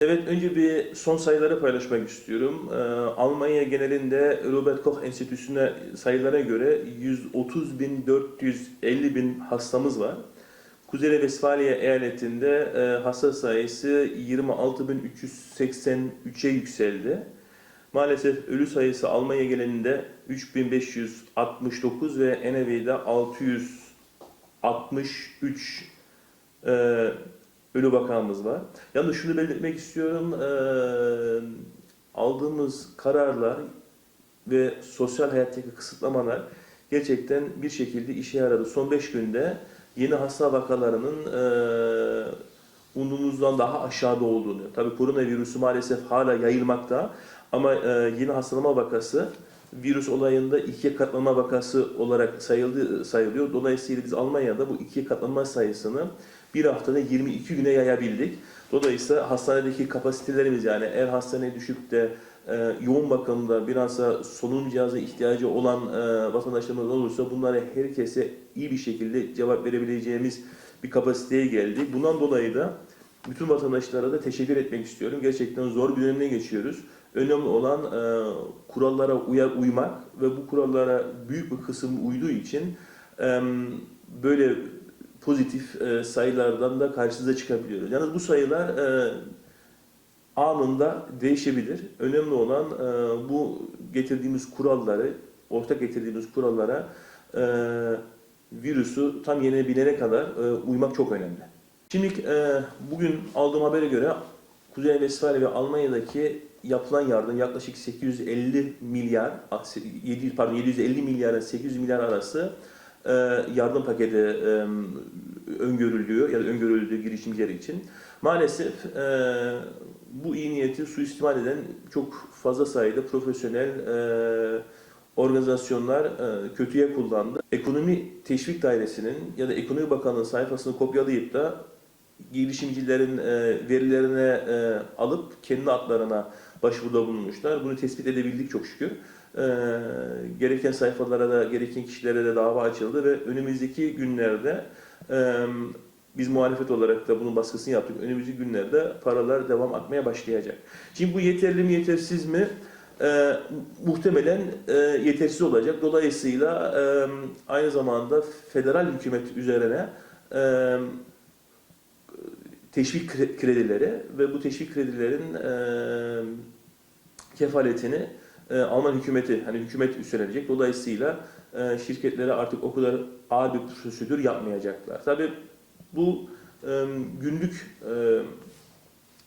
Evet, önce bir son sayıları paylaşmak istiyorum. Ee, Almanya genelinde Robert Koch Enstitüsü'ne sayılara göre 130 bin 450 bin hastamız var. Kuzey Vesfalya eyaletinde e, hasta sayısı 26.383'e yükseldi. Maalesef ölü sayısı Almanya genelinde 3569 ve Enevi'de 663 e, ölü vakamız var. Yalnız şunu belirtmek istiyorum. eee, aldığımız kararlar ve sosyal hayattaki kısıtlamalar gerçekten bir şekilde işe yaradı. Son 5 günde yeni hasta vakalarının eee umduğumuzdan daha aşağıda olduğunu, tabii koronavirüsü maalesef hala yayılmakta ama eee, yeni hastalama vakası virüs olayında ikiye katlanma vakası olarak sayıldı, sayılıyor. Dolayısıyla biz Almanya'da bu ikiye katlanma sayısını bir haftada 22 güne yayabildik. Dolayısıyla hastanedeki kapasitelerimiz yani eğer hastaneye düşüp de e, yoğun bakımda biraz da solunum cihazı ihtiyacı olan e, vatandaşlarımız olursa bunlara herkese iyi bir şekilde cevap verebileceğimiz bir kapasiteye geldik. Bundan dolayı da bütün vatandaşlara da teşekkür etmek istiyorum. Gerçekten zor bir dönemden geçiyoruz. Önemli olan e, kurallara uyar, uymak ve bu kurallara büyük bir kısım uyduğu için e, böyle pozitif e, sayılardan da karşınıza çıkabiliyoruz. Yalnız bu sayılar e, anında değişebilir. Önemli olan e, bu getirdiğimiz kuralları, ortak getirdiğimiz kurallara e, virüsü tam yenebilene kadar e, uymak çok önemli. Şimdi e, bugün aldığım habere göre Kuzey Vesfalya ve Almanya'daki yapılan yardım yaklaşık 850 milyar, ah, 700 pardon 750 milyar 800 milyar arası e, yardım paketi e, öngörülüyor ya da öngörüldüğü girişimciler için. Maalesef e, bu iyi niyeti suistimal eden çok fazla sayıda profesyonel e, organizasyonlar kötüye kullandı. Ekonomi Teşvik Dairesi'nin ya da Ekonomi Bakanlığı sayfasını kopyalayıp da girişimcilerin e, verilerine e, alıp kendi adlarına başvuruda bulunmuşlar. Bunu tespit edebildik çok şükür. E, gereken sayfalara da, gereken kişilere de dava açıldı ve önümüzdeki günlerde e, biz muhalefet olarak da bunun baskısını yaptık. Önümüzdeki günlerde paralar devam akmaya başlayacak. Şimdi bu yeterli mi yetersiz mi? E, muhtemelen e, yetersiz olacak. Dolayısıyla e, aynı zamanda federal hükümet üzerine e, teşvik kre- kredileri ve bu teşvik kredilerin e, kefaletini e, Alman hükümeti, hani hükümet üstlenecek. Dolayısıyla e, şirketlere artık o kadar ağır bir prosedür yapmayacaklar. Tabii bu e, günlük e,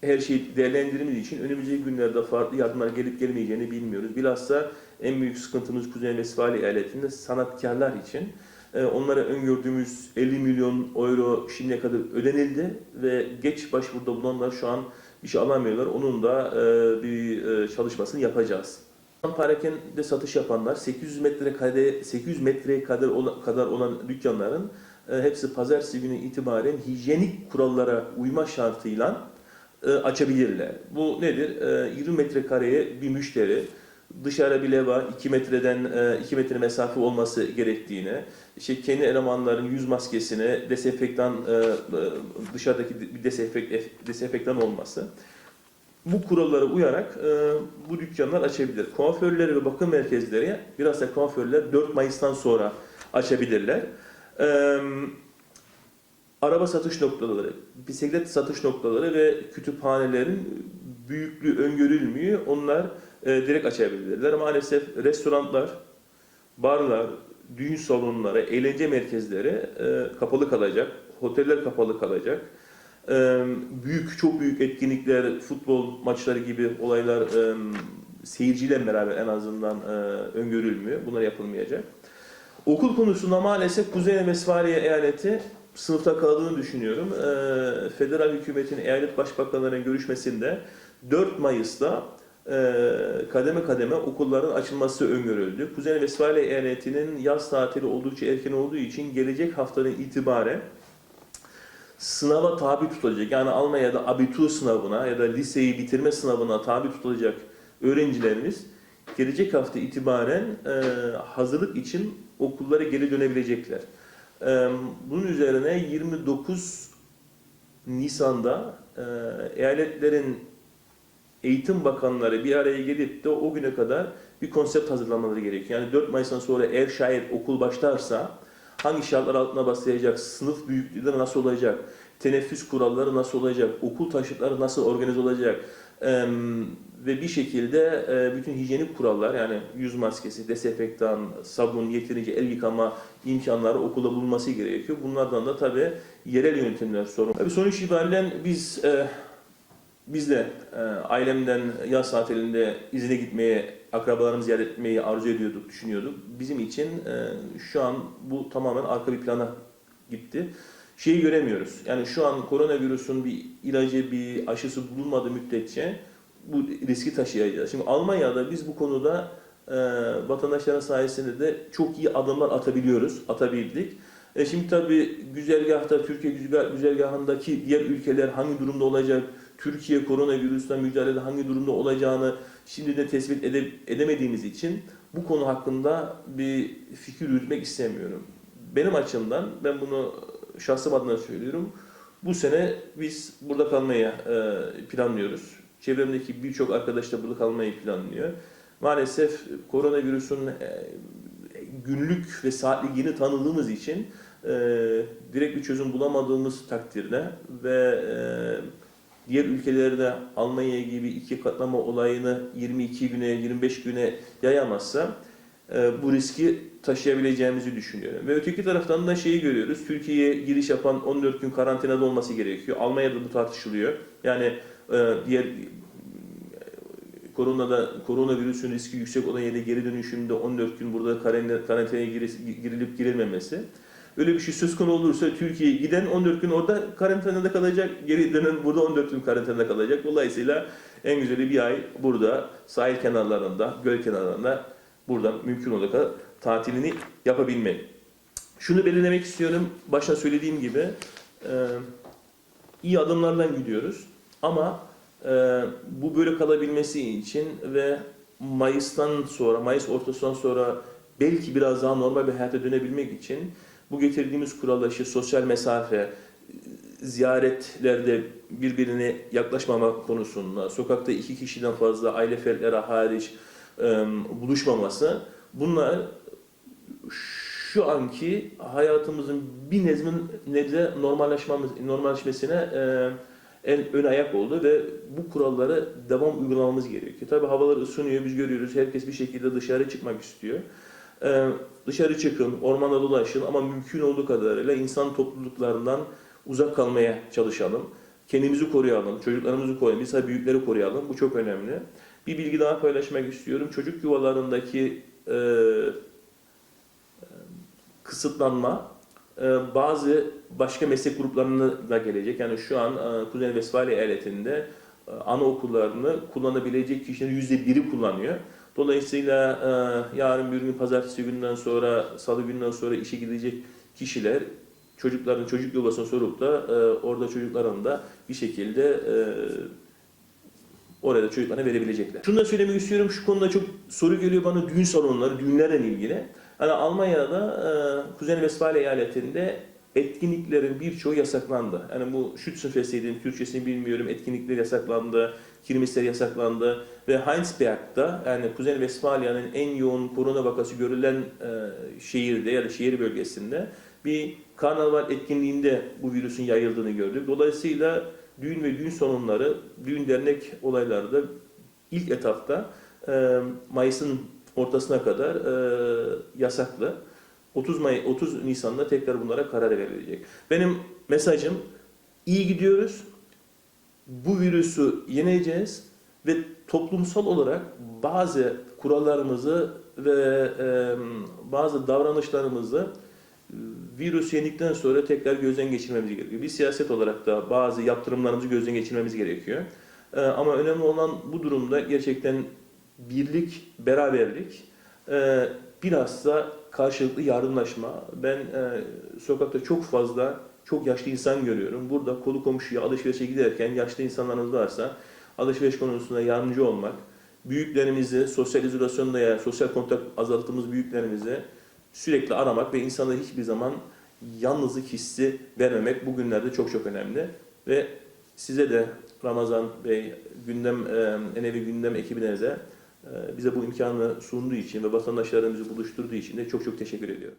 her şeyi değerlendirdiğimiz için önümüzdeki günlerde farklı yardımlar gelip gelmeyeceğini bilmiyoruz. Bilhassa en büyük sıkıntımız Kuzey Vesfalya eyaletinde sanatkarlar için. E, Onlara öngördüğümüz 50 milyon euro şimdiye kadar ödenildi ve geç başvuruda bulunanlar şu an bir şey alamıyorlar. Onun da e, bir e, çalışmasını yapacağız. Parakende satış yapanlar 800 metrekare 800 metreye kadar olan, kadar olan dükkanların e, hepsi pazartesi günü itibaren hijyenik kurallara uyma şartıyla e, açabilirler. Bu nedir? E, 20 metrekareye bir müşteri dışarı bir leva 2 metreden 2 metre mesafe olması gerektiğini, işte kendi elemanların yüz maskesine dezenfektan e, e, dışarıdaki bir dezenfek, dezenfektan olması. Bu kurallara uyarak e, bu dükkanlar açabilir. Kuaförleri ve bakım merkezleri biraz da kuaförler 4 Mayıs'tan sonra açabilirler. E, araba satış noktaları, bisiklet satış noktaları ve kütüphanelerin büyüklüğü öngörülmüyor. Onlar e, direkt açabilirler. Maalesef restoranlar, barlar, düğün salonları, eğlence merkezleri e, kapalı kalacak. Oteller kapalı kalacak. Büyük, çok büyük etkinlikler, futbol maçları gibi olaylar seyirciyle beraber en azından e, öngörülmüyor. Bunlar yapılmayacak. Okul konusunda maalesef Kuzey Vesfalya eyaleti sınıfta kaldığını düşünüyorum. E, federal hükümetin eyalet başbakanlarının görüşmesinde 4 Mayıs'ta e, kademe kademe okulların açılması öngörüldü. Kuzey Vesfalya eyaletinin yaz tatili oldukça erken olduğu için gelecek haftanın itibaren sınava tabi tutulacak. Yani Almanya'da abitur sınavına ya da liseyi bitirme sınavına tabi tutulacak öğrencilerimiz gelecek hafta itibaren e, hazırlık için okullara geri dönebilecekler. E, bunun üzerine 29 Nisan'da e, eyaletlerin eğitim bakanları bir araya gelip de o güne kadar bir konsept hazırlamaları gerekiyor. Yani 4 Mayıs'tan sonra eğer şayet okul başlarsa hangi şartlar altına başlayacak, sınıf büyüklüğü nasıl olacak, teneffüs kuralları nasıl olacak, okul taşıtları nasıl organize olacak Eee, ve bir şekilde e, bütün hijyenik kurallar yani yüz maskesi, dezenfektan, sabun, yeterince el yıkama imkanları okulda bulunması gerekiyor. Bunlardan da tabii yerel yönetimler sorumlu. Tabii sonuç itibariyle biz e, biz de e, ailemden yaz tatilinde izine gitmeye, akrabalarımızı ziyaret etmeyi arzu ediyorduk, düşünüyorduk. Bizim için e, şu an bu tamamen arka bir plana gitti. Şeyi göremiyoruz. Yani şu an koronavirüsün bir ilacı, bir aşısı bulunmadığı müddetçe bu riski taşıyacağız. Şimdi Almanya'da biz bu konuda e, vatandaşların sayesinde de çok iyi adımlar atabiliyoruz, atabildik. E şimdi tabii güzergahta, Türkiye güzergah- güzergahındaki diğer ülkeler hangi durumda olacak, Türkiye koronavirüsle mücadelede hangi durumda olacağını şimdi de tespit ede- edemediğimiz için bu konu hakkında bir fikir yürütmek istemiyorum. Benim açımdan, ben bunu şahsım adına söylüyorum, bu sene biz burada kalmaya e, planlıyoruz. Çevremdeki birçok arkadaş da burada kalmayı planlıyor. Maalesef koronavirüsün e, günlük ve saatlik yeni tanıdığımız için e, direkt bir çözüm bulamadığımız takdirde ve e, diğer ülkelerde Almanya gibi iki katlama olayını 22 güne, 25 güne yayamazsa e, bu riski taşıyabileceğimizi düşünüyorum. Ve öteki taraftan da şeyi görüyoruz. Türkiye'ye giriş yapan 14 gün karantinada olması gerekiyor. Almanya'da bu tartışılıyor. Yani e, diğer koronada koronavirüsün riski yüksek olan yere geri dönüşümde 14 gün burada karantina- karantinaya giri- girilip girilmemesi. Öyle bir şey söz konu olursa Türkiye'ye giden 14 gün orada karantinada kalacak, geri dönen burada 14 gün karantinada kalacak. Dolayısıyla en güzeli bir ay burada sahil kenarlarında, göl kenarlarında buradan mümkün kadar tatilini yapabilmek. Şunu belirlemek istiyorum. Başta söylediğim gibi e, iyi adımlardan gidiyoruz. Ama e, bu böyle kalabilmesi için ve Mayıs'tan sonra, Mayıs ortasından sonra belki biraz daha normal bir hayata dönebilmek için bu getirdiğimiz kurallar işte sosyal mesafe, ziyaretlerde birbirine yaklaşmama konusunda, sokakta iki kişiden fazla aile fertleri hariç e, buluşmaması bunlar şu anki hayatımızın bir nezmin nebze normalleşmemiz, normalleşmesine e, en ön ayak oldu ve bu kuralları devam uygulamamız gerekiyor. Tabii havalar ısınıyor, biz görüyoruz. Herkes bir şekilde dışarı çıkmak istiyor. Ee, dışarı çıkın, ormanda dolaşın ama mümkün olduğu kadarıyla insan topluluklarından uzak kalmaya çalışalım. Kendimizi koruyalım, çocuklarımızı koruyalım, biz büyükleri koruyalım. Bu çok önemli. Bir bilgi daha paylaşmak istiyorum. Çocuk yuvalarındaki e, kısıtlanma e, bazı başka meslek gruplarına da gelecek. Yani şu an e, Kuzey Vesfalya eyaletinde e, anaokullarını kullanabilecek kişilerin yüzde biri kullanıyor. Dolayısıyla e, yarın bir gün pazartesi günden sonra, salı günden sonra işe gidecek kişiler çocukların çocuk yuvasını sorup da e, orada çocukların da bir şekilde e, orada çocuklarına verebilecekler. Şunu da söylemek istiyorum, şu konuda çok soru geliyor bana düğün salonları, düğünlerle ilgili. Hani Almanya'da, e, Kuzey Vesfalya eyaletinde etkinliklerin birçoğu yasaklandı. Yani bu Schützenfest'in Türkçesini bilmiyorum, etkinlikler yasaklandı, kirmisler yasaklandı ve Heinsberg'da yani Kuzey Vesfalya'nın en yoğun korona vakası görülen e, şehirde ya da şehir bölgesinde bir karnaval etkinliğinde bu virüsün yayıldığını gördük. Dolayısıyla düğün ve düğün sonunları, düğün dernek olayları da ilk etapta e, Mayıs'ın ortasına kadar e, yasaklı. 30 May 30 Nisan'da tekrar bunlara karar verilecek. Benim mesajım iyi gidiyoruz. Bu virüsü yeneceğiz ve toplumsal olarak bazı kurallarımızı ve e, bazı davranışlarımızı e, virüs yendikten sonra tekrar gözden geçirmemiz gerekiyor. Bir siyaset olarak da bazı yaptırımlarımızı gözden geçirmemiz gerekiyor. E, ama önemli olan bu durumda gerçekten birlik, beraberlik, e, biraz da karşılıklı yardımlaşma. Ben e, sokakta çok fazla, çok yaşlı insan görüyorum. Burada kolu komşuya alışverişe giderken yaşlı insanlarınız varsa alışveriş konusunda yardımcı olmak, büyüklerimizi sosyal izolasyonda ya sosyal kontak azalttığımız büyüklerimizi sürekli aramak ve insanlara hiçbir zaman yalnızlık hissi vermemek bugünlerde çok çok önemli. Ve Size de Ramazan Bey, gündem, e, Enevi Gündem ekibine de bize bu imkanı sunduğu için ve vatandaşlarımızı buluşturduğu için de çok çok teşekkür ediyorum.